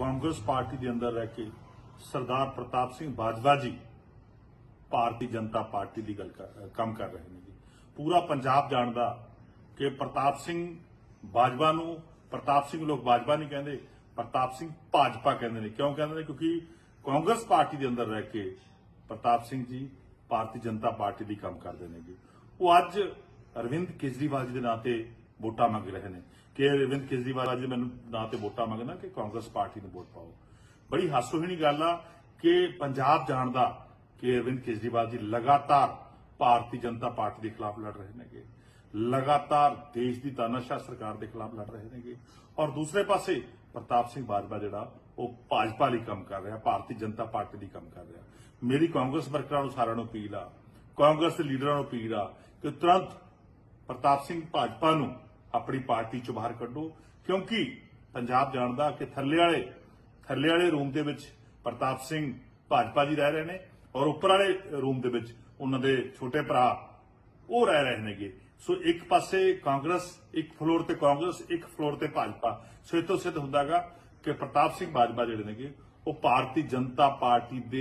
Congress party ਦੇ ਅੰਦਰ ਰਹਿ ਕੇ ਸਰਦਾਰ ਪ੍ਰਤਾਪ ਸਿੰਘ ਬਾਜਵਾ ਜੀ ਭਾਰਤੀ ਜਨਤਾ ਪਾਰਟੀ ਦੀ ਗੱਲ ਕੰਮ ਕਰ ਰਹੇ ਨੇ ਜੀ। ਪੂਰਾ ਪੰਜਾਬ ਜਾਣਦਾ ਕਿ ਪ੍ਰਤਾਪ ਸਿੰਘ ਬਾਜਵਾ ਨੂੰ, ਪ੍ਰਤਾਪ ਸਿੰਘ ਲੋਕ ਬਾਜਵਾ ਨਹੀਂ ਕਹਿੰਦੇ, ਪ੍ਰਤਾਪ ਸਿੰਘ ਭਾਜਪਾ ਕਹਿੰਦੇ ਨੇ। ਕਿਉਂ ਕਹਿੰਦੇ ਨੇ? ਕਿਉਂਕਿ ਕਾਂਗਰਸ ਪਾਰਟੀ ਦੇ ਅੰਦਰ ਰਹਿ ਕੇ ਪ੍ਰਤਾਪ ਸਿੰਘ ਜੀ ਭਾਰਤੀ ਜਨਤਾ ਪਾਰਟੀ ਦੀ ਕੰਮ ਕਰਦੇ ਨੇ ਜੀ। ਉਹ ਅੱਜ ਅਰਵਿੰਦ ਕੇਜਰੀਵਾਲ ਜੀ ਦੇ ਨਾਂ ਤੇ ਵੋਟਾਂ ਮੰਗ ਰਹੇ ਨੇ। ਕਿ ਅਰਵਿੰਦ ਕੇਜਰੀਵਾਲ ਜੀ ਮੈਨੂੰ ਨਾਂ ਤੇ ਵੋਟਾਂ ਮੰਗਣਾ ਕਿ ਕਾਂਗਰਸ ਪਾਰਟੀ ਨੂੰ ਵੋਟ ਪਾਓ। ਬੜੀ ਹਾਸੋਹੀਣੀ ਗੱਲ ਆ ਕਿ ਪੰਜਾਬ ਜਾਣ ਦਾ ਕਿ ਅਰਵਿੰਦ ਕੇਜਰੀਵਾਲ ਜੀ ਲਗਾਤਾਰ ਭਾਰਤੀ ਜਨਤਾ ਪਾਰਟੀ ਦੇ ਖਿਲਾਫ ਲੜ ਰਹੇ ਨੇਗੇ। ਲਗਾਤਾਰ ਦੇਸ਼ ਦੀ ਤਾਨਾਸ਼ਾਹ ਸਰਕਾਰ ਦੇ ਖਿਲਾਫ ਲੜ ਰਹੇ ਨੇਗੇ। ਔਰ ਦੂਸਰੇ ਪਾਸੇ ਪ੍ਰਤਾਪ ਸਿੰਘ ਬਾਜਵਾ ਜਿਹੜਾ, ਉਹ ਭਾਜਪਾ ਲਈ ਕੰਮ ਕਰ ਰਿਹਾ, ਭਾਰਤੀ ਜਨਤਾ ਪਾਰਟੀ ਲਈ ਕੰਮ ਕਰ ਰਿਹਾ। ਮੇਰੀ ਕਾਂਗਰਸ ਵਰਕਰਾਂ ਨੂੰ ਸਾਰਿਆਂ ਨੂੰ ਅਪੀਲ ਆ, ਕਾਂਗਰਸ ਦੇ ਲੀਡਰਾਂ ਨੂੰ ਅਪੀਲ ਆ ਕਿ ਤੁਰੰਤ ਪ੍ਰਤਾਪ ਸਿੰਘ ਭਾਜਪਾ ਨੂੰ ਆਪਣੀ ਪਾਰਟੀ ਚੋਂ ਬਾਹਰ ਕੱਢੋ, ਕਿਉਂਕਿ ਪੰਜਾਬ ਜਾਣਦਾ ਕਿ ਥੱਲੇ ਵਾਲੇ ਥੱਲੇ ਵਾਲੇ ਰੂਮ ਦੇ ਵਿੱਚ ਪ੍ਰਤਾਪ ਸਿੰਘ ਭਾਜਪਾ ਜੀ ਰਹਿ ਰਹੇ ਨੇ ਔਰ ਉੱਪਰ ਵਾਲੇ ਰੂਮ ਦੇ ਵਿੱਚ ਉਹਨਾਂ ਦੇ ਛੋਟੇ ਭਰਾ ਉਹ ਰਹਿ ਰਹੇ ਨੇਗੇ। ਸੋ ਇੱਕ ਪਾਸੇ ਕਾਂਗਰਸ, ਇੱਕ ਫਲੋਰ ਤੇ ਕਾਂਗਰਸ, ਇੱਕ ਫਲੋਰ ਤੇ ਭਾਜਪਾ। ਸੋ ਇਹ ਤੋਂ ਸਿੱਧ ਹੁੰਦਾਗਾ ਕਿ ਪ੍ਰਤਾਪ ਸਿੰਘ ਬਾਜਵਾ ਜਿਹੜੇ ਨੇਗੇ, ਉਹ ਭਾਰਤੀ ਜਨਤਾ ਪਾਰਟੀ ਦੇ